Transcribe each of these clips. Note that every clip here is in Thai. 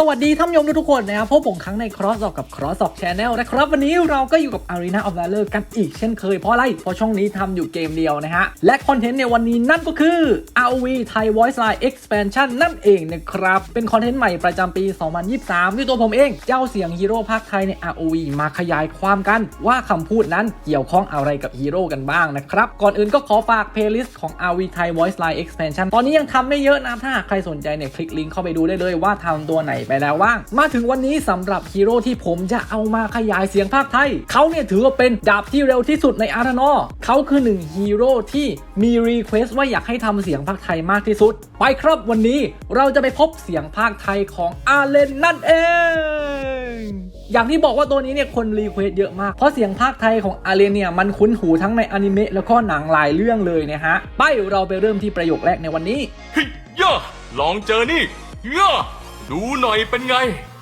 สวัสดีท่านผู้ชมทุกคนนะครับพบผมครั้งใน Cross ออกกับ Cross ออก Channel นะครับ วันนี้เราก็อยู่กับ Arena of Valor กันอีกเช่นเคยเพราะอะไร เพราะช่องนี้ทำอยู่เกมเดียวนะฮะ และคอนเทนต์ในวันนี้นั่นก็คือ ROV Thai Voice Line Expansion นั่นเองนะครับ เป็นคอนเทนต์ใหม่ประจำปี 2023 ด้วยตัวผมเอง เจ้าเสียงฮีโร่ภาคไทยใน ROV มาขยายความกัน ว่าคำพูดนั้นเกี่ยวข้องอะไรกับฮีโร่กันบ้างนะครับ ก่อนอื่นก็ขอฝากเพลย์ลิสต์ของ ROV Thai Voice Line Expansion ตอนนี้ยังทำไม่เยอะนะถ้าใครสนใจเนี่ยคลิกลิงก์เข้าไปดูได้เลยว่าทำตัวไหนไปแล้วบ้าง มาถึงวันนี้สำหรับฮีโร่ที่ผมจะเอามาขยายเสียงภาคไทย เขาเนี่ยถือว่าเป็นดาบที่เร็วที่สุดในอาร์ธนอเขาคือหนึ่งฮีโร่ที่มีรีเควสต์ว่าอยากให้ทำเสียงภาคไทยมากที่สุด ไปครับวันนี้เราจะไปพบเสียงภาคไทยของอาเลนนั่นเองอย่างที่บอกว่าตัวนี้เนี่ยคนรีเควสเยอะมาก เพราะเสียงภาคไทยของอาเลนเนี่ยมันคุ้นหูทั้งในอนิเมะแล้วก็หนังหลายเรื่องเลยนะฮะ ไปเราไปเริ่มที่ประโยคแรกในวันนี้เฮ้ยย่าลองเจอนี่ย่า ดูหน่อยเป็นไง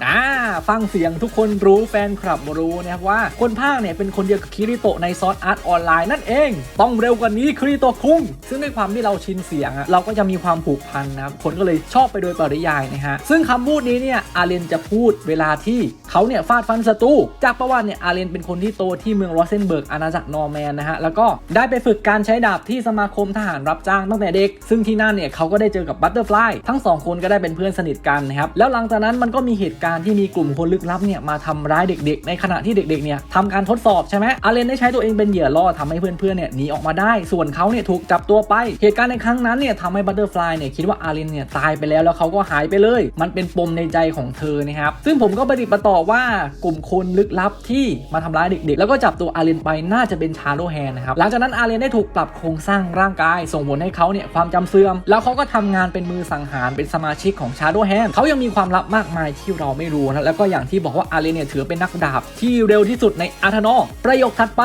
อ่าฟังเสียงทุกคนรู้แฟนคลับรู้นะครับว่าคนภาคเนี่ยเป็นคนเดียวกับคิริโตะในซอสอาร์ตออนไลน์นั่นเอง ต้องเร็วกว่านี้คิริโตะคุ้ง ซึ่งด้วยความที่เราชินเสียงอะเราก็จะมีความผูกพันนะครับคนก็เลยชอบไปโดยปริยายนะฮะซึ่งคำพูดนี้เนี่ยอาเรนจะพูดเวลาที่เขาเนี่ยฟาดฟันศัตรูจากประวัติเนี่ยอาเรนเป็นคนที่โตที่เมืองรอสเซนเบิร์กอาณาจักรนอร์แมนนะฮะแล้วก็ได้ไปฝึกการใช้ดาบที่สมาคมทหารรับจ้างตั้งแต่เด็ก ซึ่งที่นั่นเนี่ยเขาก็ได้เจอกับบัตเตอร์ฟลายทั้งสองคนก็ได้เป็นเพื่อนสนิทกันนะครับแล้วหลังจากนั้นมันก็มีเหตุการณ์ที่มีกลุ่มคนลึกลับเนี่ยมาทำร้ายเด็กๆ ในขณะที่เด็กๆเนี่ยทำการทดสอบใช่ไหมอาเลนได้ใช้ตัวเองเป็นเหยื่อล่อทำให้เพื่อนๆเนี่ยหนีออกมาได้ ส่วนเขาเนี่ยถูกจับตัวไป เหตุการณ์ในครั้งนั้นเนี่ยทำให้บัตเตอร์ฟลายเนี่ยคิดว่าอาเลนเนี่ยตายไปแล้วแล้วเขาก็หายไปเลย มันเป็นปมในใจของเธอนะครับซึ่งผมก็ประดิประต่อว่ากลุ่มคนลึกลับที่มาทำร้ายเด็กๆ แล้วก็จับตัวอาเลนไปน่าจะเป็นชาโดแฮนนะครับหลังจากนั้นอาเลนได้ถูกปรับโครงสร้างร่างกาย ส่งผลให้เขาเนี่ยความจำเสื่อม แล้วเขาก็ทำงานเป็นมือสังหารเป็นสมาชิกของชาโดแฮนเขายังมีความลับมากมายที่เราไม่รู้นะแล้วก็อย่างที่บอกว่าอาเลเนี่ยถือเป็นนักดาบที่เร็วที่สุดในอาร์ธนอประโยคถัดไป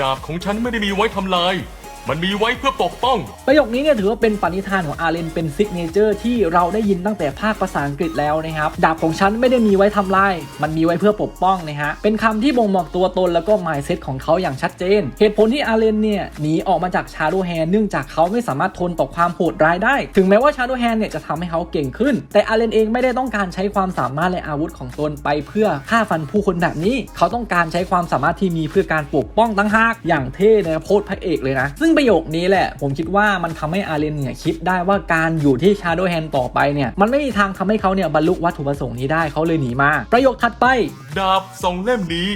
ดาบของฉันไม่ได้มีไว้ทำลาย มันมีไว้เพื่อปกป้อง ประโยคนี้เนี่ยถือว่าเป็นปณิธานของอาเลนเป็นซิกเนเจอร์ที่เราได้ยินตั้งแต่ภาคภาษาอังกฤษแล้วนะครับ ดาบของฉันไม่ได้มีไว้ทำลาย มันมีไว้เพื่อปกป้องนะฮะ เป็นคำที่บ่งบอกตัวตนแล้วก็ mindset ของเขาอย่างชัดเจน เหตุผลที่อาเลนเนี่ยหนีออกมาจากชาโดแฮนเนื่องจากเขาไม่สามารถทนต่อความโหดร้ายได้ ถึงแม้ว่าชาโดแฮนเนี่ยจะทำให้เขาเก่งขึ้น แต่อาเลนเองไม่ได้ต้องการใช้ความสามารถและอาวุธของตนไปเพื่อฆ่าฟันผู้คนแบบนี้ เขาต้องการใช้ความสามารถที่มีเพื่อการปกป้องตั้งหากอย่างเท่นะโพสต์พระเอกเลยนะซึ่งประโยคนี้แหละ ผมคิดว่ามันทำให้อาเรนเนี่ยคิดได้ว่าการอยู่ที่ Shadow Hand ต่อไปเนี่ย มันไม่มีทางทำให้เขาเนี่ยบรรลุวัตถุประสงค์นี้ได้เขาเลยหนีมา ประโยคถัดไป ดาบสองเล่มนี้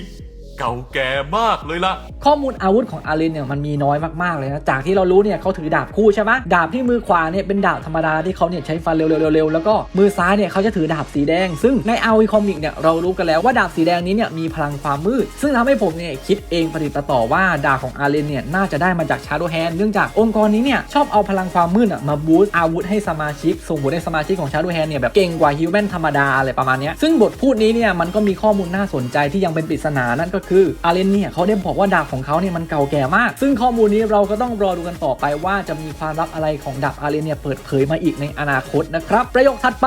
เก่าแก่มากเลยล่ะ ข้อมูลอาวุธของอาเรนเนี่ยมันมีน้อยมากๆเลยนะ จากที่เรารู้เนี่ยเขาถือดาบคู่ใช่ไหมดาบที่มือขวาเนี่ยเป็นดาบธรรมดาที่เขาเนี่ยใช้ฟันเร็วๆๆแล้วก็มือซ้ายเนี่ยเขาจะถือดาบสีแดง ซึ่งในอาวีคอมิกเนี่ยเรารู้กันแล้วว่าดาบสีแดงนี้เนี่ยมีพลังความมืด ซึ่งทำให้ผมเนี่ยคิดเองประดิษฐ์ประต่อว่าดาบของอาเรนเนี่ยน่าจะได้มาจากชาร์โดแฮนเนื่องจากองค์กรนี้เนี่ยชอบเอาพลังความมืดอะมาบูสต์อาวุธให้สมาชิก ส่งผลให้สมาชิกของชาร์โดแฮนเนี่ยแบบเก่งกว่าฮิวแมนธรรมดาอะไรประมาณนี้ซึ่งบทพูดนี้เนี่ยมันก็มีข้อมูลน่าสนใจที่ยังเป็นปริศนานั่นก็คืออาเลนเนี่ยเขาได้บอกว่าดาบของเขาเนี่ยมันเก่าแก่มาก ซึ่งข้อมูลนี้เราก็ต้องรอดูกันต่อไปว่าจะมีความลับอะไรของดาบอาเลนเนี่ยเปิดเผยมาอีกในอนาคตนะครับ ประโยคถัดไป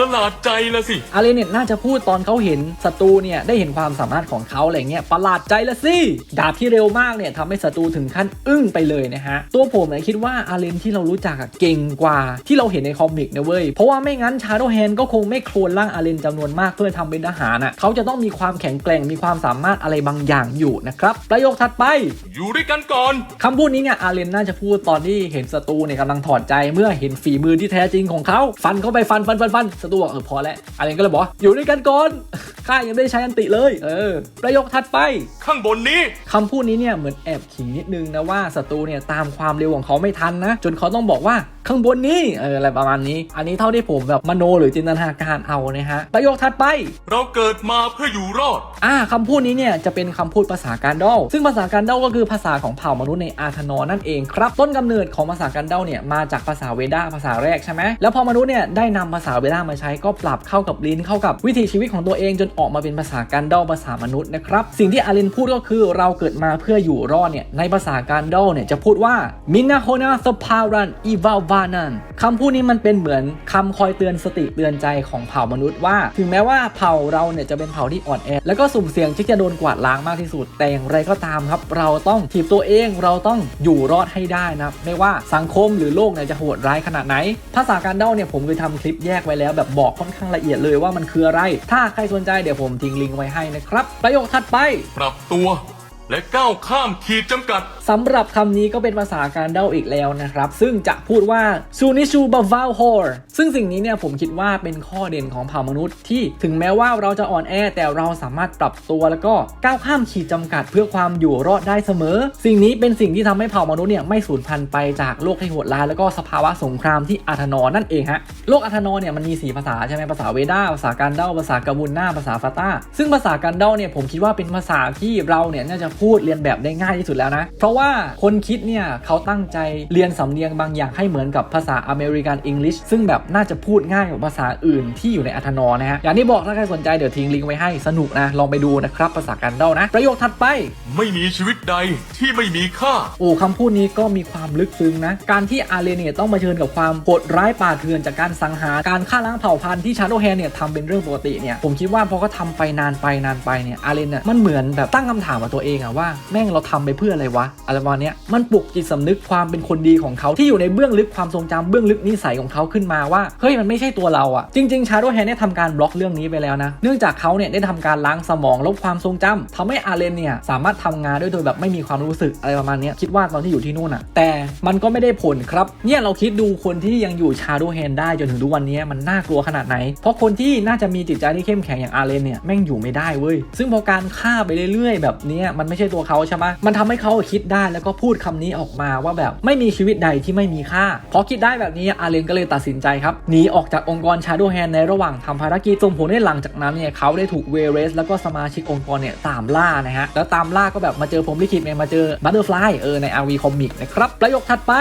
ประหลาดใจละสิ อาเรนเนี่ยน่าจะพูดตอนเขาเห็นศัตรูเนี่ยได้เห็นความสามารถของเขาอะไรเงี้ยประหลาดใจละสิ ดาบที่เร็วมากเนี่ยทำให้ศัตรูถึงขั้นอึ้งไปเลยนะฮะ ตัวผมเนี่ยคิดว่าอาเรนที่เรารู้จักอะเก่งกว่าที่เราเห็นในคอมิกนะเว้ย เพราะว่าไม่งั้นชาโดแฮนก็คงไม่โคลนร่างอาเรนจำนวนมากเพื่อทำเป็นทหารอะเขาจะต้องมีความแข็งแกร่งมีความสามารถอะไรบางอย่างอยู่นะครับประโยคถัดไป อยู่ด้วยกันก่อนคำพูดนี้เนี่ยอาเรนน่าจะพูดตอนที่เห็นศัตรูเนี่ยกำลังถอดใจเมื่อเห็นฝีมือที่แท้จริงของเขาฟันเข้าไปฟันฟันฟันฟันศัตรูบอกเออพอแล้วอาเรนก็เลยบอกว่าอยู่ด้วยกันก่อนข้ายังไม่ได้ใช้อันติเลย เออ ประโยคถัดไป ข้างบนนี้คำพูดนี้เนี่ยเหมือนแอบขิงนิดนึงนะว่าศัตรูเนี่ยตามความเร็วของเขาไม่ทันนะ จนเขาต้องบอกว่าข้างบนนี้เอออะไรประมาณนี้ อันนี้เท่าที่ผมแบบมโนหรือจินตนาการเอานะฮะประโยคถัดไป เราเกิดมาเพื่ออยู่รอดอ่าคำพูดนี้เนี่ยจะเป็นคำพูดภาษาการดอลซึ่งภาษาการดอลก็คือภาษาของเผ่ามนุษย์ในอาร์ธนอร์นั่นเองครับ ต้นกำเนิดของภาษาการดอลเนี่ยมาจากภาษาเวดาภาษาแรกใช่ไหมแล้วพอมนุษย์เนี่ยได้นำภาษาเวดามาใช้ก็ปรับเข้ากับลิ้นเข้ากับวิถีชีวิตของตัวเองจนออกมาเป็นภาษาการดอลภาษามนุษย์นะครับสิ่งที่อารินพูดก็คือเราเกิดมาเพื่ออยู่รอดเนี่ยในภาษาการดอลเนี่ยจะพูดว่ามินาโฮนาสพารันอีวาวานันคำพูดนี้มันเป็นเหมือนคำคอยเตือนสติเตือนใจของเผ่ามนุษย์ว่า ถึงแม้ว่าเผ่าเราเนี่ยจะเป็นเผ่าที่อ่อนแอแล้วก็สุ่มเสี่ยงที่จะโดนกวาดล้างมากที่สุด แต่อย่างไรก็ตามครับ เราต้องถีบตัวเองเราต้องอยู่รอดให้ได้นะไม่ว่าสังคมหรือโลกเนี่ยจะโหดร้ายขนาดไหน ภาษาการเด้าเนี่ยผมเคยทำคลิปแยกไว้แล้วแบบบอกค่อนข้างละเอียดเลยว่ามันคืออะไร ถ้าใครสนใจเดี๋ยวผมทิ้งลิงก์ไว้ให้นะครับ ประโยคถัดไป ปรับตัว และก้าวข้ามขีดจำกัด สำหรับคำนี้ก็เป็นภาษาการเดาอีกแล้วนะครับ ซึ่งจะพูดว่าซูนิชูบาวาฮอร์ซึ่งสิ่งนี้เนี่ยผมคิดว่าเป็นข้อเด่นของเผ่ามนุษย์ที่ถึงแม้ว่าเราจะอ่อนแอแต่เราสามารถปรับตัวแล้วก็ก้าวข้ามขีดจำกัดเพื่อความอยู่รอดได้เสมอ สิ่งนี้เป็นสิ่งที่ทำให้เผ่ามนุษย์เนี่ยไม่สูญพันธุ์ไปจากโลกที่โหดร้ายแล้วก็สภาวะสงครามที่อาธนอร์นั่นเองฮะโลกอาธนอร์เนี่ยมันมีสีภาษาใช่ไหมภาษาเวดาภาษาการเดาภาษากาบุนนาภาษาฟาตาซึ่งภาษาการเดาเนี่ยผมคิดว่าเป็นภาษาที่เราเนี่ยน่าจะพูดเรียนแบบได้ง่ายที่สุดแล้วนะเพราะว่าว่าคนคิดเนี่ยเขาตั้งใจเรียนสำเนียงบางอย่างให้เหมือนกับภาษาอเมริกันอังกฤษซึ่งแบบน่าจะพูดง่ายกว่าภาษาอื่นที่อยู่ในอัธนอนะฮะอย่างที่บอกถ้าใครสนใจเดี๋ยวทิ้งลิงก์ไว้ให้สนุกนะลองไปดูนะครับภาษาการเดานะ ประโยคถัดไป ไม่มีชีวิตใดที่ไม่มีค่า โอ้คำพูดนี้ก็มีความลึกซึ้งนะ การที่อาเรเนียต้องมาเชิญกับความโหดร้ายป่าเถื่อนจากการสังหารการฆ่าล้างเผ่าพันธุ์ที่ชาโดแฮนเนี่ยทำเป็นเรื่องปกติเนี่ยผมคิดว่าพอเขาทำไปนานไปนานไปเนี่ยอาเรนเนี่ยมันเหมือนแบบตั้งคำถามกับตัวเองอะว่าแม่งเราทำไปเพื่ออะไรวะอะไรประมาณนี้มันปลุกจิตสำนึกความเป็นคนดีของเขาที่อยู่ในเบื้องลึกความทรงจำเบื้องลึกนิสัยของเขาขึ้นมาว่าเฮ้ยมันไม่ใช่ตัวเราอะจริงๆชาโดแฮนเนี่ยทำการบล็อกเรื่องนี้ไปแล้วนะเนื่องจากเขาเนี่ยได้ทำการล้างสมองลบความทรงจำทำให้อาเรนเนี่ยสามารถทำงานด้วยโดยแบบไม่มีความรู้สึกอะไรประมาณนี้คิดว่าตอนที่อยู่ที่นู่นอะแต่มันก็ไม่ได้ผลครับเนี่ยเราคิดดูคนที่ยังอยู่ชาโดแฮนได้จนถึงทุกวันนี้มันน่ากลัวขนาดไหน เพราะคนที่น่าจะมีจิตใจที่เข้มแข็งอย่างอาเรนเนี่ยแม่งอยู่ไม่ได้เว้ยซึ่งพอการฆ่าไปเรื่อยๆ แบบนี้มันไม่ใช่ตัวเขาใช่ไหมมันทำให้เขาคิดได้แล้วก็พูดคำนี้ออกมาว่าแบบไม่มีชีวิตใดที่ไม่มีค่าพอคิดได้แบบนี้อาเรนก็เลยตัดสินใจครับหนีออกจากองค์กรชาโดแฮนในระหว่างทำภารกิจส่งผลให้หลังจากนั้นเนี่ยเขาได้ถูกเวเรส แล้วก็สมาชิกองค์กรเนี่ยตามล่านะฮะแล้วตามล่าก็แบบมาเจอผมลิขิตเนี่ยมาเจอบัตเตอร์ฟลายเออใน RV Comic นะครับประโยคถัดไป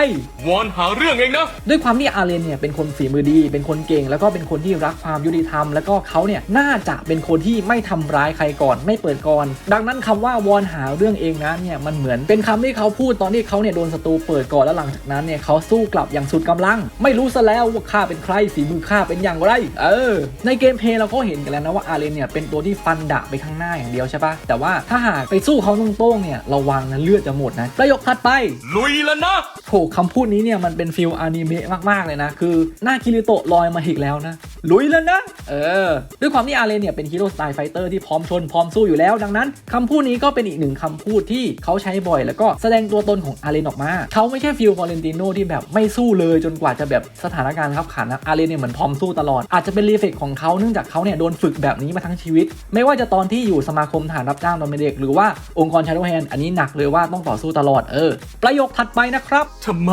วอนหาเรื่องเองนะด้วยความที่อาเรนเนี่ยเป็นคนฝีมือดี เป็นคนเก่ง แล้วก็เป็นคนที่รักความยุติธรรม แล้วก็เขาเนี่ยน่าจะเป็นคนที่ไม่ทำร้ายใครก่อนไม่เปิดก่อน ดังนั้นคำว่าวอนหาเรื่องเองนะเนี่ยมันเหมือนเป็นคำที่เขาพูดตอนที่เขาเนี่ยโดนศัตรูเปิดก่อนแล้วหลังจากนั้นเนี่ยเขาสู้กลับอย่างสุดกำลัง ไม่รู้ซะแล้วว่าข้าเป็นใครฝีมือข้าเป็นอย่างไร เออ ในเกมเพลย์เราก็เห็นกันแล้วนะว่าอาเรนเนี่ยเป็นตัวที่ฟันดะไปข้างหน้าอย่างเดียวใช่ปะแต่ว่าถ้าหากไปสู้เขาตรงๆเนี่ยระวังนะเลือดจะหมดนะประโยคถัดไป ลุยแล้วนะโหคำพูดนี้เนี่ยมันเป็นฟิลอนิเมะมากๆเลยนะคือหน้าคิริโตะลอยมาอีกแล้วนะลุยแล้วนะ เออ ด้วยความที่อาเรนเนี่ยเป็นฮีโร่สไตล์ไฟเตอร์ที่พร้อมชนพร้อมสู้อยู่แล้ว ดังนั้นคำพูดนี้ก็เป็นอีกหนึ่งคำพูดที่เขาใช้บ่อยแล้วก็แสดงตัวตนของอาเรนออกมา เขาไม่ใช่ฟิลฟอเรนติโนที่แบบไม่สู้เลยจนกว่าจะแบบสถานการณ์ขับขันนะอาเรนเนี่ยเหมือนพร้อมสู้ตลอด อาจจะเป็นรีเฟกของเขาเนื่องจากเขาเนี่ยโดนฝึกแบบนี้มาทั้งชีวิต ไม่ว่าจะตอนที่อยู่สมาคมทหารรับจ้างตอนเป็นเด็กหรือว่าองค์กรชาโดแฮนอันนี้หนักเลยว่าต้องต่อสู้ตลอดเออ ประโยคถัดไปนะครับทำไม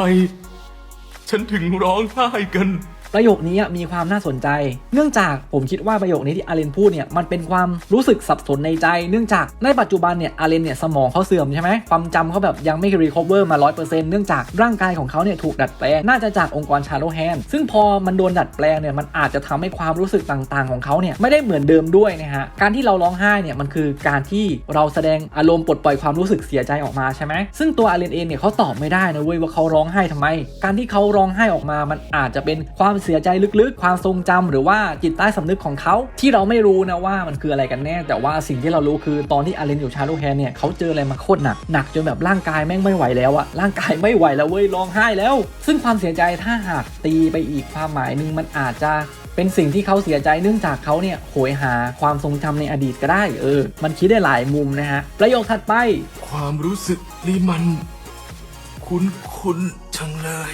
ฉันถึงร้องไห้กัน ประโยคนี้มีความน่าสนใจ เนื่องจากผมคิดว่าประโยคนี้ที่อาเรนพูดเนี่ยมันเป็นความรู้สึกสับสนในใจ เนื่องจากในปัจจุบันเนี่ยอาเรนเนี่ยสมองเขาเสื่อมใช่ไหมความจำเขาแบบยังไม่รีคอเวอร์มา 100%เนื่องจากร่างกายของเขาเนี่ยถูกดัดแปลงน่าจะจากองค์กรชาโดแฮนซึ่งพอมันโดนดัดแปลงเนี่ยมันอาจจะทำให้ความรู้สึกต่างๆ ของเขาเนี่ยไม่ได้เหมือนเดิมด้วยนะฮะการที่เราร้องไห้เนี่ยมันคือการที่เราแสดงอารมณ์ปลดปล่อยความรู้สึกเสียใจออกมาใช่ไหมซึ่งตัวอาเรนเองเนี่ยเขาตอบไม่ได้นะเว้ยว่าเขาร้องไห้ทำไม การที่เขาร้องไห้ออกมามันอาจจะเป็นความเสียใจลึกๆ ความทรงจำหรือว่าจิตใต้สำนึกของเขาที่เราไม่รู้นะว่ามันคืออะไรกันแน่ แต่ว่าสิ่งที่เรารู้คือตอนที่อาเรนอยู่ชาโดแฮนเนี่ยเขาเจออะไรมาโคตรหนักหนักจนแบบร่างกายแม่งไม่ไหวแล้วอะร่างกายไม่ไหวแล้วเว้ยร้องไห้แล้ว ซึ่งความเสียใจถ้าหากตีไปอีกความหมายหนึ่งมันอาจจะเป็นสิ่งที่เขาเสียใจเนื่องจากเขาเนี่ยโหยหาความทรงจำในอดีตก็ได้ เออ มันคิดได้หลายมุมนะฮะ ประโยคถัดไป ความรู้สึกนี่มัน คุ้นคุ้นๆจังเลย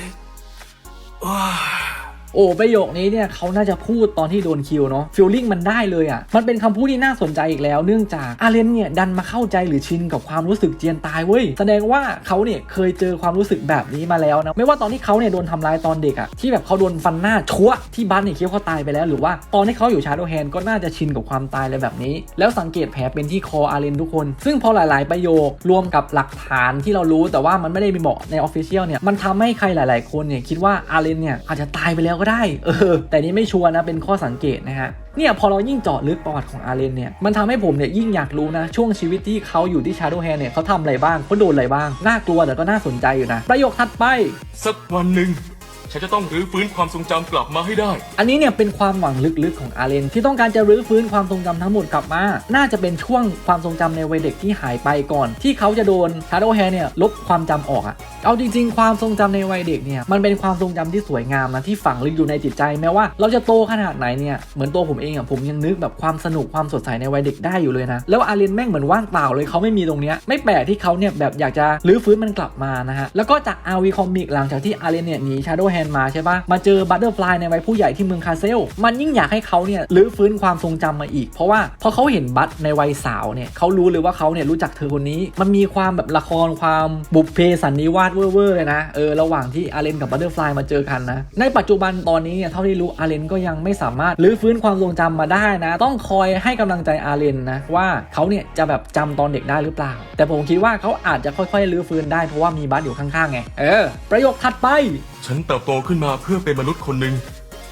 ว้า โอ้ประโยคนี้เนี่ยเขาน่าจะพูดตอนที่โดนคิวเนาะฟีลลิ่งมันได้เลยอะ่ะ มันเป็นคำพูดที่น่าสนใจอีกแล้ว เนื่องจากอาเลนเนี่ยดันมาเข้าใจหรือชินกับความรู้สึกเจียนตายเว้ย แสดงว่าเขาเนี่ยเคยเจอความรู้สึกแบบนี้มาแล้วนะ ไม่ว่าตอนที่เขาเนี่ยโดนทำร้ายตอนเด็กอะ่ะ ที่แบบเขาโดนฟันหน้าชั่วที่บ้านเนี่ยคิดว่าเขาตายไปแล้ว หรือว่าตอนที่เขาอยู่ชาโดแฮนก็น่าจะชินกับความตายอะไรแบบนี้ แล้วสังเกตแผลเป็นที่คออาเลนทุกคน ซึ่งพอหลาย ๆ ประโยครวมกับหลักฐานที่เรารู้แต่ว่ามันไม่ได้มีบอกในออฟฟิเชียลเนี่ยมันทำให้ใครหลาย ๆ คนเนี่ยคิดว่าอาเลนเนี่ยอาจจะตายไปแล้วก็ได้ เออ แต่นี่ไม่ชัวร์นะ เป็นข้อสังเกตนะฮะ เนี่ยพอเรายิ่งเจาะลึกประวัติของอาเลนเนี่ย มันทำให้ผมเนี่ยยิ่งอยากรู้นะ ช่วงชีวิตที่เขาอยู่ที่ชาโดแฮนเนี่ยเขาทำอะไรบ้างเขาโดนอะไรบ้าง น่ากลัวแต่ก็น่าสนใจอยู่นะ ประโยคถัดไป สักวันหนึ่ง ฉันจะต้องรื้อฟื้นความทรงจำกลับมาให้ได้ อันนี้เนี่ยเป็นความหวังลึกๆของอาเลนที่ต้องการจะรื้อฟื้นความทรงจำทั้งหมดกลับมา น่าจะเป็นช่วงความทรงจำในวัยเด็กที่หายไปก่อน ที่เขาจะโดน Shadow Hair เนี่ยลบความจำออกอะเอาจริง ๆ ความทรงจำในวัยเด็กเนี่ยมันเป็นความทรงจำที่สวยงามนะที่ฝังลึกอยู่ในจิตใจแม้ว่าเราจะโตขนาดไหนเนี่ยเหมือนตัวผมเองอะผมยังนึกแบบความสนุกความสดใสในวัยเด็กได้อยู่เลยนะแล้วอาเลนแม่งเหมือนว่างเปล่าเลยเขาไม่มีตรงเนี้ยไม่แปลกที่เขาเนี่ยแบบอยากจะรื้อฟื้นมันกลับมานะฮะแล้วก็จาก RV Comic หลังจากที่อาเลนเนี่ยหนี Shadow มาใช่ปะมาเจอ Butterfly ในวัยผู้ใหญ่ที่เมืองคาเซล มันยิ่งอยากให้เขาเนี่ยรื้อฟื้นความทรงจำมาอีก เพราะว่าพอเขาเห็นบัตในวัยสาวเนี่ยเขารู้เลยว่าเขาเนี่ยรู้จักเธอคนนี้ มันมีความแบบละครความบุพเพสันนิวาสเว่อร์ๆเลยนะเออระหว่างที่อาเลนกับ Butterfly มาเจอกันนะในปัจจุบันตอนนี้เนี่ยเท่าที่รู้อาเลนก็ยังไม่สามารถรื้อฟื้นความทรงจำมาได้นะ ต้องคอยให้กำลังใจอาเลนนะว่าเขาเนี่ยจะแบบจำตอนเด็กได้หรือเปล่า แต่ผมคิดว่าเขาอาจจะค่อยๆรื้อฟื้นได้เพราะว่ามีบัตอยู่ข้างๆไงเออประโยคถัดไป ฉันเติบโตขึ้นมาเพื่อเป็นมนุษย์คนหนึ่ง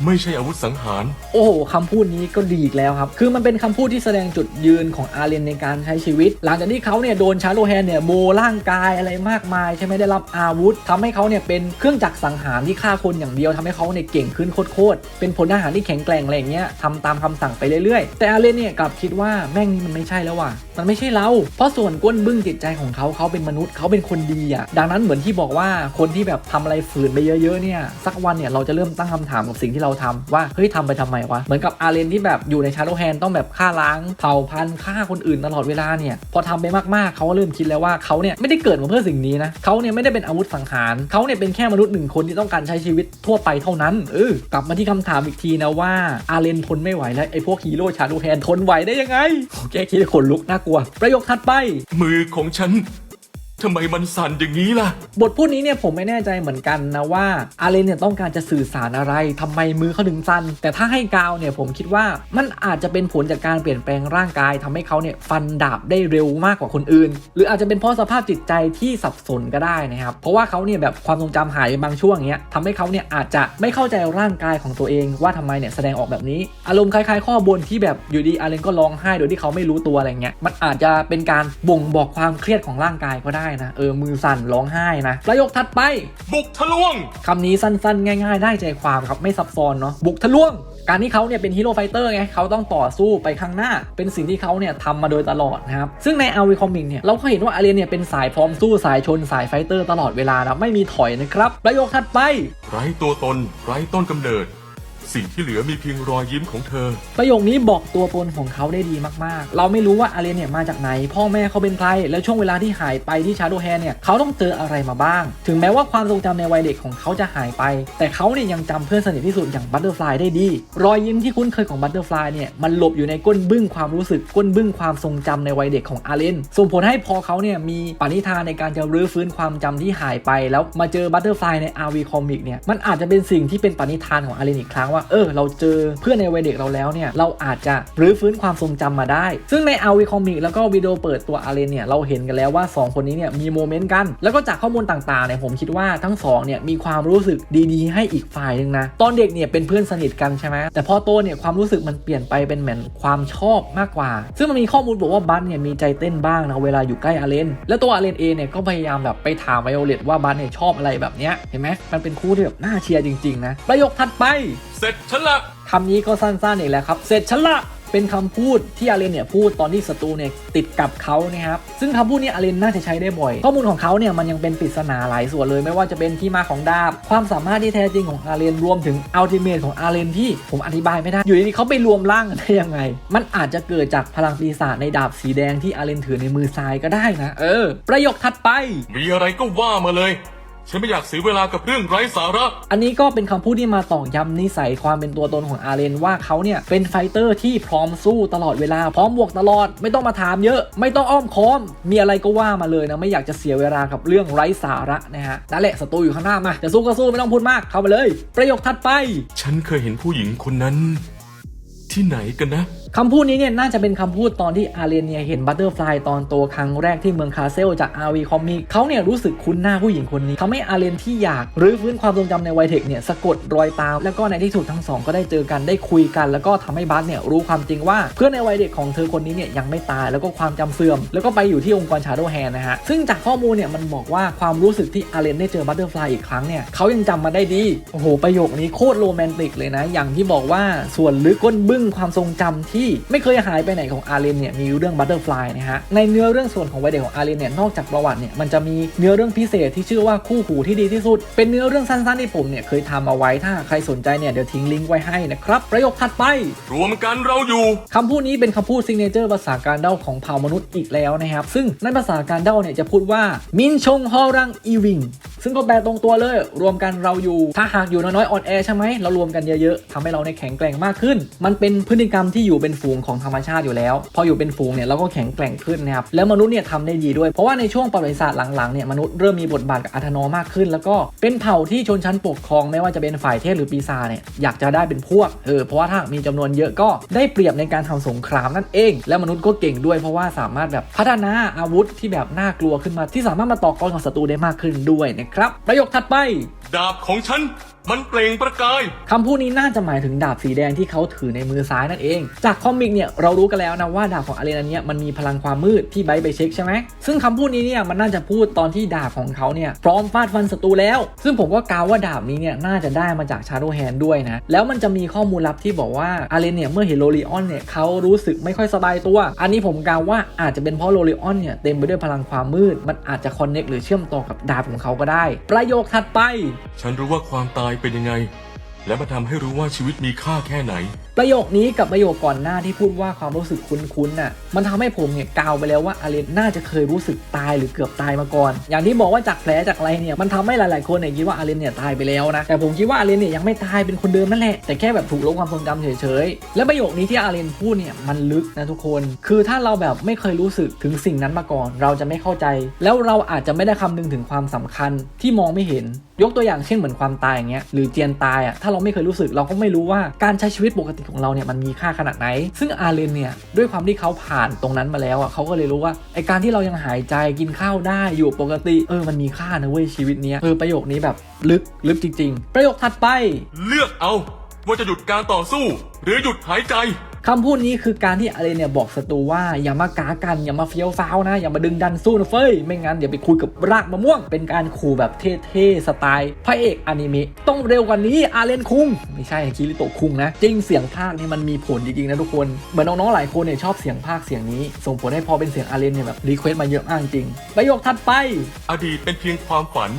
ไม่ใช่อาวุธสังหาร โอ้โหคำพูดนี้ก็ดีอีกแล้วครับ คือมันเป็นคำพูดที่แสดงจุดยืนของอาเรนในการใช้ชีวิต หลังจากที่เขาเนี่ยโดนชาร์โลแฮนเนี่ยโมร่างกายอะไรมากมายใช่ไหมได้รับอาวุธทำให้เขาเนี่ยเป็นเครื่องจักรสังหารที่ฆ่าคนอย่างเดียวทำให้เขาเนี่ยเก่งขึ้นโคตรๆ เป็นพลทหารที่แข็งแกร่งอะไรอย่างเงี้ยทำตามคำสั่งไปเรื่อยๆ แต่อาเรนเนี่ยกลับคิดว่าแม่งนี่มันไม่ใช่แล้วว่ะ มันไม่ใช่เรา เพราะส่วนก้นบึ้งจิตใจของเขาเขาเป็นมนุษย์เขาเป็นคนดีอะดังนั้นเหมือนที่บอกว่าคนที่แบบทำอะไรฝืนไปเยอะๆเนี่ยสักวันเนี่ยเราจะเริ่มตั้งคำถามกับสิ่งที่เราทำว่าเฮ้ยทำไปทำไมวะเหมือนกับอาเรนที่แบบอยู่ในชาโลแฮนต้องแบบฆ่าล้างเผ่าพันธุ์ฆ่าคนอื่นตลอดเวลาเนี่ยพอทำไปมากๆเขาก็เริ่มคิดแล้วว่าเขาเนี่ยไม่ได้เกิดมาเพื่อสิ่งนี้นะเขาเนี่ยไม่ได้เป็นอาวุธสังหารเขาเนี่ยเป็นแค่มนุษย์หนึ่งคนที่ต้องการใช้ชีวิตทั่วไปเท่านั้นเออกลับมาที่คำถามอีกทีนะว่าอาเรนทนไม่ไหวแล้วไอ้พวกฮีโร่ชาโลแฮนทนไหวได้ยังไงโอเคคิดขนลุกน่ากลัวประโยคถัดไป มือของฉัน ทำไมมันสั่นอย่างนี้ล่ะ บทพูดนี้เนี่ยผมไม่แน่ใจเหมือนกันนะว่าอาเลนเนี่ยต้องการจะสื่อสารอะไรทำไมมือเขาถึงสั้นแต่ถ้าให้กาวเนี่ยผมคิดว่ามันอาจจะเป็นผลจากการเปลี่ยนแปลงร่างกายทำให้เขาเนี่ยฟันดาบได้เร็วมากกว่าคนอื่น หรืออาจจะเป็นเพราะสภาพจิตใจที่สับสนก็ได้นะครับเพราะว่าเขาเนี่ยแบบความทรงจำหายไปบางช่วงเนี้ยทำให้เขาเนี่ยอาจจะไม่เข้าใจร่างกายของตัวเอง ว่าทำไมเนี่ยแสดงออกแบบนี้ อารมณ์คล้ายๆ ข้อบนที่แบบอยู่ดีอาเลนก็ร้องไห้โดยที่เขาไม่รู้ตัวอะไรเงี้ยมันอาจจะเป็นการบ่งบอกความเครียดของร่างกายก็ได้นะเออมือสั่นร้องไห้นะประโยคถัดไปบุกทะลวงคำนี้สั้นๆ ง่าย ๆ ได้ใจความครับไม่ซับซ้อนเนาะบุกทะลวงการที่เขาเนี่ยเป็นฮีโร่ไฟเตอร์ไงเขาต้องต่อสู้ไปข้างหน้า เป็นสิ่งที่เขาเนี่ยทำมาโดยตลอดนะครับ ซึ่งในอาวีคอมิกเนี่ยเราก็เห็นว่าอาเรียนเนี่ยเป็นสายพร้อมสู้สายชนสายไฟเตอร์ตลอดเวลานะไม่มีถอยนะครับ ประโยคถัดไป ไร้ตัวตน ไร้ต้นกำเนิด สิ่งที่เหลือมีเพียงรอยยิ้มของเธอ ประโยคนี้บอกตัวตนของเขาได้ดีมากๆ เราไม่รู้ว่าอาเรีนเนี่ยมาจากไหน พ่อแม่เขาเป็นใคร แล้วช่วงเวลาที่หายไปที่ชาโดแฮนเนี่ยเขาต้องเจออะไรมาบ้าง ถึงแม้ว่าความทรงจำในวัยเด็กของเขาจะหายไป แต่เขาเนี่ยยังจำเพื่อนสนิทที่สุดอย่างบัตเตอร์ฟลายได้ดี รอยยิ้มที่คุ้นเคยของบัตเตอร์ฟลายเนี่ยมันหลบอยู่ในก้นบึ้งความรู้สึกก้นบึ้งความทรงจำในวัยเด็กของอาเลนส่งผลให้พอเขาเนี่ยมีปณิธานในการจะรื้อฟื้นความจำที่หายไป แล้วมาเจอบัตเตอร์ฟลายใน RV Comic เนี่ยมันอาจจะเป็นสิ่งที่เป็นปณิธานของอาเลนอีกครั้งว่าเออเราเจอเพื่อนในวัยเด็กเราแล้วเนี่ย เราอาจจะรื้อฟื้นความทรงจำมาได้ ซึ่งใน RV Comic แล้วก็วิดีโอเปิดตัวอาเลนเนี่ยเราเห็นกันแล้วว่า 2 คนนี้เนี่ยมีโมเมนต์กัน แล้วก็จากข้อมูลต่างๆเนี่ยผมคิดว่าทั้งสองเนี่ยมีความรู้สึกดีๆ ให้อีกฝ่ายหนึ่งนะตอนเด็กเนี่ยเป็นเพื่อนสนิทกันใช่ไหมแต่พอโตเนี่ยความรู้สึกมันเปลี่ยนไปเป็นเหมือนความชอบมากกว่า ซึ่งมันมีข้อมูลบอกว่าบัสเนี่ยมีใจเต้นบ้างนะเวลาอยู่ใกล้อาเลนแล้วตัวอาเลนเองเนี่ยก็พยายามแบบไปถามไวโอเลตว่าบัสเนี่ยชอบอะไรแบบเนี้ยเห็นไหมมันเป็นคู่ที่แบบน่าเชียร์จริงๆนะประโยคถัดไป เสร็จฉันละคำนี้ก็สั้นๆอีกแล้วครับ เสร็จฉันละเป็นคำพูดที่อาเรนเนี่ยพูดตอนที่ศัตรูเนี่ยติดกับเขานะครับซึ่งคำพูดนี้อาเรนน่าจะใช้ได้บ่อย ข้อมูลของเขาเนี่ยมันยังเป็นปริศนาหลายส่วนเลย ไม่ว่าจะเป็นที่มาของดาบ ความสามารถที่แท้จริงของอาเรนรวมถึงอัลติเมทของอาเรนที่ผมอธิบายไม่ได้ อยู่ดีๆเขาไปรวมร่างกันได้ยังไง มันอาจจะเกิดจากพลังปีศาจในดาบสีแดงที่อาเรนถือในมือซ้ายก็ได้นะ เออ ประโยคถัดไป มีอะไรก็ว่ามาเลย ฉันไม่อยากเสียเวลากับเรื่องไร้สาระ อันนี้ก็เป็นคำพูดที่มาตอกย้ำนิสัยความเป็นตัวตนของอาเรนว่าเขาเนี่ยเป็นไฟเตอร์ที่พร้อมสู้ตลอดเวลาพร้อมบวกตลอด ไม่ต้องมาถามเยอะ ไม่ต้องอ้อมค้อม มีอะไรก็ว่ามาเลยนะไม่อยากจะเสียเวลากับเรื่องไร้สาระนะฮะนั่นแหละศัตรูอยู่ข้างหน้ามาจะสู้ก็สู้ไม่ต้องพูดมากเข้าไปเลย ประโยคถัดไป ฉันเคยเห็นผู้หญิงคนนั้น ที่ไหนกันนะ คำพูดนี้เนี่ยน่าจะเป็นคำพูดตอนที่อาเรีนเนี่ยเห็นบัตเตอร์ฟลายตอนโตครั้งแรกที่เมืองคาเซลจาก RV คอมมิกเขาเนี่ยรู้สึกคุ้นหน้าผู้หญิงคนนี้ทำให้อาเรีนที่อยากรื้อฟื้นความทรงจำในวัยเทคเนี่ยสะกดรอยตาม แล้วก็ในที่สุดทั้งสองก็ได้เจอกันได้คุยกัน แล้วก็ทำให้บัสเนี่ยรู้ความจริงว่า เพื่อนในวัยเด็กของเธอคนนี้เนี่ยยังไม่ตายแล้วก็ความจำเสื่อม แล้วก็ไปอยู่ที่องค์กรชาโดแฮนนะฮะซึ่งจากข้อมูลเนี่ยมันบอกว่าความรู้สึกที่อาเรีนได้เจอบัตเตอร์ฟลายอีกครั้งเนี่ยเขายังจำมาได้ดีโอ้โหประโยคนี้โคตรโรแมนติกเลยนะ อย่างที่บอกว่าส่วนลึกก้นบึ้งความทรงจำที่ไม่เคยหายไปไหนของอาเรนเนี่ยมีเรื่องบัตเตอร์ฟลายนะฮะในเนื้อเรื่องส่วนของวัยเด็กของอาเรนเนี่ยนอกจากประวัติเนี่ยมันจะมีเนื้อเรื่องพิเศษที่ชื่อว่าคู่หูที่ดีที่สุด เป็นเนื้อเรื่องสั้นๆที่ผมเนี่ยเคยทำเอาไว้ถ้าใครสนใจเนี่ยเดี๋ยวทิ้งลิงก์ไว้ให้นะครับประโยคถัดไป รวมกันเราอยู่คำพูดนี้เป็นคำพูดซิงเนเจอร์ภาษาการเดาของเผ่ามนุษย์อีกแล้วนะครับซึ่งในภาษาการเดาเนี่ยจะพูดว่ามินชงฮอรังอีวิงซึ่งก็แปลตรงตัวเลย รวมกันเราอยู่ ถ้าหากอยู่น้อยๆอ่อนแอใช่ไหมเรารวมกันเยอะๆทำให้เราในแข็งแกร่งมากขึ้น มันเป็นพฤติกรรมที่อยู่เป็นฝูงของธรรมชาติอยู่แล้ว พออยู่เป็นฝูงเนี่ยเราก็แข็งแกร่งขึ้นนะครับแล้วมนุษย์เนี่ยทำได้ดีด้วย เพราะว่าในช่วงประวัติศาสตร์หลังๆเนี่ยมนุษย์เริ่มมีบทบาทกับอัธนอมากขึ้น แล้วก็เป็นเผ่าที่ชนชั้นปกครองไม่ว่าจะเป็นฝ่ายเทพหรือปีศาจเนี่ยอยากจะได้เป็นพวกเออเพราะว่าถ้ามีจำนวนเยอะก็ได้เปรียบในการทำสงครามนั่นเอง แล้วมนุษย์ก็เก่งด้วย เพราะว่าสามารถแบบพัฒนาอาวุธที่แบบน่ากลัวขึ้นมา ที่สามารถมาต่อกรกับศัตรูได้มากขึ้นด้วยนะครับประโยคถัดไป ดาบของฉันมันเปล่งประกายคำพูดนี้น่าจะหมายถึงดาบสีแดงที่เขาถือในมือซ้ายนั่นเอง จากคอมิกเนี่ยเรารู้กันแล้วนะว่าดาบของอาเรนอันเนี้ยมันมีพลังความมืดที่ไบร์ทไปเช็คใช่ไหมซึ่งคำพูดนี้เนี่ยมันน่าจะพูดตอนที่ดาบของเขาเนี่ยพร้อมฟาดฟันศัตรูแล้ว ซึ่งผมก็กาวว่าดาบนี้เนี่ยน่าจะได้มาจากชาโดแฮนด้วยนะ แล้วมันจะมีข้อมูลลับที่บอกว่าอาเรนเนี่ยเมื่อเห็นโรลิออนเนี่ยเขารู้สึกไม่ค่อยสบายตัว อันนี้ผมกาวว่าอาจจะเป็นเพราะโรลิออนเนี่ยเต็มไปด้วยพลังความมืด มันอาจจะคอนเน็กหรือเชื่อมต่อกับดาบของเขาก็ได้ ประโยคถัดไป ฉันรู้ว่าความตายเป็นยังไง และมาทำให้รู้ว่าชีวิตมีค่าแค่ไหน ประโยคนี้กับประโยคก่อนหน้าที่พูดว่าความรู้สึกคุ้นๆน่ะ มันทำให้ผมเนี่ยกาวไปแล้วว่าอาเรนน่าจะเคยรู้สึกตายหรือเกือบตายมาก่อน อย่างที่บอกว่าจากแผลจากอะไรเนี่ยมันทำให้หลายๆคนเนี่ยคิดว่าอาเรนเนี่ยตายไปแล้วนะ แต่ผมคิดว่าอาเรนเนี่ยยังไม่ตายเป็นคนเดิมนั่นแหละ แต่แค่แบบถูกลบความทรงจำเฉยๆ และประโยคนี้ที่อาเรนพูดเนี่ยมันลึกนะทุกคน คือถ้าเราแบบไม่เคยรู้สึกถึงสิ่งนั้นมาก่อน เราจะไม่เข้าใจ แล้วเราอาจจะไม่ได้คำนึงถึงความสำคัญที่มองไม่เห็นยกตัวอย่างเช่นเหมือนความตายอย่างเงี้ยหรือเจียนตายอะถ้าเราไม่เคยรู้สึกเราก็ไม่รู้ว่าการใช้ชีวิตปกติของเราเนี่ยมันมีค่าขนาดไหน ซึ่งอาเลนเนี่ยด้วยความที่เขาผ่านตรงนั้นมาแล้วอะเขาก็เลยรู้ว่าไอการที่เรายังหายใจกินข้าวได้อยู่ปกติเออมันมีค่านะเว้ยชีวิตเนี้ยเออประโยคนี้แบบลึกลึกจริง ๆ ประโยคถัดไป เลือกเอาว่าจะหยุดการต่อสู้ หรือหยุดหายใจ คำพูดนี้คือการที่อาเรนเนี่ยบอกศัตรูว่าอย่ามากากันอย่ามาเฟี้ยวฟ้าวนะ อย่ามาดึงดันสู้นะเฟ้ยไม่งั้นเดี๋ยวไปคุยกับรากมะม่วง เป็นการขู่แบบเท่ๆสไตล์พระเอกอนิเมะต้องเร็วกว่านี้อาเรนคุงไม่ใช่คิริโตะคุงนะจริงเสียงภาคนี่มันมีผลจริงๆนะทุกคนเหมือนน้องๆหลายคนเนี่ยชอบเสียงภาคเสียงนี้ ส่งผลให้พอเป็นเสียงอาเรนเนี่ยแบบรีเควสต์มาเยอะมากจริงประโยคถัดไป อดีตเป็นเพียงความฝัน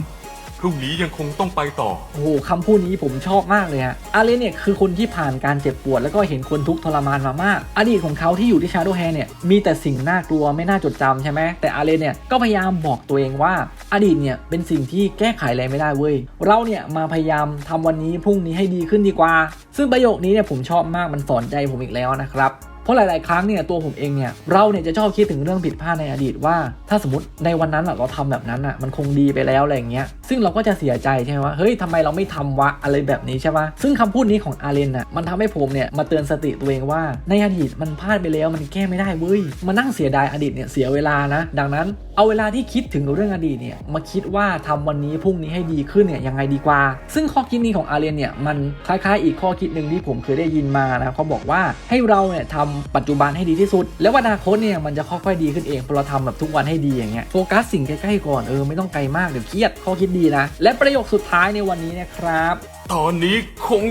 พรุ่งนี้ยังคงต้องไปต่อ โอ้โหคำพูดนี้ผมชอบมากเลยฮะอาเลนเนี่ยคือคนที่ผ่านการเจ็บปวด แล้วก็เห็นคนทุกข์ทรมานมามาก อดีตของเขาที่อยู่ที่ชาโดว์แฮเนี่ยมีแต่สิ่งน่ากลัวไม่น่าจดจำใช่ไหมแต่อาเลนเนี่ยก็พยายามบอกตัวเองว่า อดีตเนี่ยเป็นสิ่งที่แก้ไขอะไรไม่ได้เว้ยเราเนี่ยมาพยายามทำวันนี้พรุ่งนี้ให้ดีขึ้นดีกว่า ซึ่งประโยคนี้เนี่ยผมชอบมากมันสอนใจผมอีกแล้วนะครับ เพราะหลาย ๆ ครั้งเนี่ยตัวผมเองเนี่ยเราเนี่ยจะชอบคิดถึงเรื่องผิดพลาดในอดีตว่า ถ้าสมมติในวันนั้นเราทำแบบนั้นอะมันคงดีไปแล้วอะไรอย่างเงี้ยซึ่งเราก็จะเสียใจใช่ไหมว่าเฮ้ยทำไมเราไม่ทำวะอะไรแบบนี้ใช่ปะซึ่งคำพูดนี้ของอาเรนอะมันทำให้ผมเนี่ยมาเตือนสติตัวเองว่าในอดีตมันพลาดไปแล้วมันแก้ไม่ได้เว้ยมานั่งเสียดายอดีตเนี่ยเสียเวลานะ ดังนั้นเอาเวลาที่คิดถึงเรื่องอดีตเนี่ยมาคิดว่าทำวันนี้พรุ่งนี้ให้ดีขึ้นเนี่ยยังไงดีกว่า ซึ่งข้อคิดนี้ของอาเรนเนี่ยมันคล้าย ๆ อีกข้อคิดหนึ่งที่ผมเคยได้ยินมานะเขาบอกว่าให้เราเนี่ยทำปัจจุบันให้ดีที่สุด แล้วอนาคตเนี่ยมันจะค่อยๆดีขึ้นเองพอเราทำแบบทุกวันให้ดีอย่างเงี้ยโฟกัสสิ่งใกล้ๆก่อนเออไม่ต้องไกลมากเดี๋ยวเครียดข้อคิดดีนะ และประโยคสุดท้ายในวันนี้นะครับ ตอนนี้คง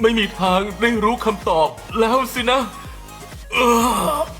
ไม่มีทางได้รู้คำตอบแล้วสินะ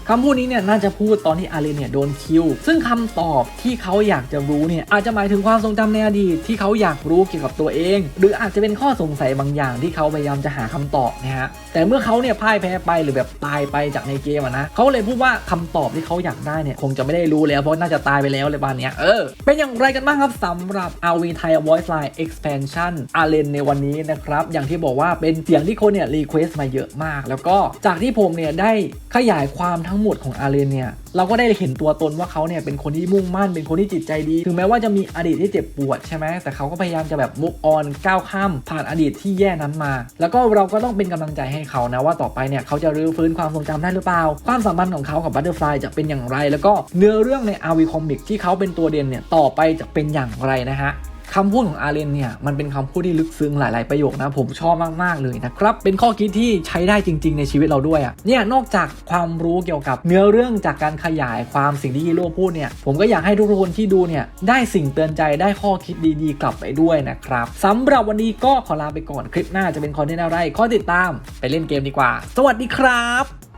คำพูดนี้เนี่ยน่าจะพูดตอนที่อาเรนเนี่ยโดนคิว ซึ่งคำตอบที่เขาอยากจะรู้เนี่ยอาจจะหมายถึงความทรงจำในอดีตที่เขาอยากรู้เกี่ยวกับตัวเอง หรืออาจจะเป็นข้อสงสัยบางอย่างที่เขาพยายามจะหาคำตอบนะฮะ แต่เมื่อเขาเนี่ยพ่ายแพ้ไปหรือแบบตายไปจากในเกมนะเขาเลยพูดว่าคำตอบที่เขาอยากได้เนี่ยคงจะไม่ได้รู้แล้วเพราะน่าจะตายไปแล้วเลยบ้านเนี้ยเออ เป็นอย่างไรกันบ้างครับสำหรับ RV Thai Voice Line Expansion อาเรนในวันนี้นะครับอย่างที่บอกว่าเป็นเสียงที่คนเนี่ยรีเควสต์มาเยอะมาก แล้วก็จากที่ผมเนี่ยได้ ขยายความทั้งหมดของอาเรนเนี่ยเราก็ได้เห็นตัวตนว่าเขาเนี่ยเป็นคนที่มุ่งมั่น เป็นคนที่จิตใจดี ถึงแม้ว่าจะมีอดีตที่เจ็บปวดใช่ไหมแต่เขาก็พยายามจะแบบมุกออนก้าวข้ามผ่านอดีตที่แย่นั้นมา แล้วก็เราก็ต้องเป็นกำลังใจให้เขานะว่าต่อไปเนี่ยเขาจะรื้อฟื้นความทรงจำได้หรือเปล่า ความสัมพันธ์ของเขากับบัตเตอร์ฟลายจะเป็นอย่างไร แล้วก็เนื้อเรื่องในอาวีคอมิกที่เขาเป็นตัวเด่นเนี่ยต่อไปจะเป็นอย่างไรนะฮะ คำพูดของอาเรนเนี่ยมันเป็นคำพูดที่ลึกซึ้งหลาย ๆ ประโยคนะผมชอบมาก ๆ เลยนะครับ เป็นข้อคิดที่ใช้ได้จริง ๆ ในชีวิตเราด้วยอะ่ะเนี่ยนอกจากความรู้เกี่ยวกับเนื้อเรื่องจากการขยายความสิ่งที่ฮีโร่พูดเนี่ยผมก็อยากให้ทุกคนที่ดูเนี่ยได้สิ่งเตือนใจได้ข้อคิดดี ๆ กลับไปด้วยนะครับสำหรับวันนี้ก็ขอลาไปก่อนคลิปหน้าจะเป็นคอนเทนต์อะไรข้อติดตามไปเล่นเกมดีกว่า สวัสดีครับ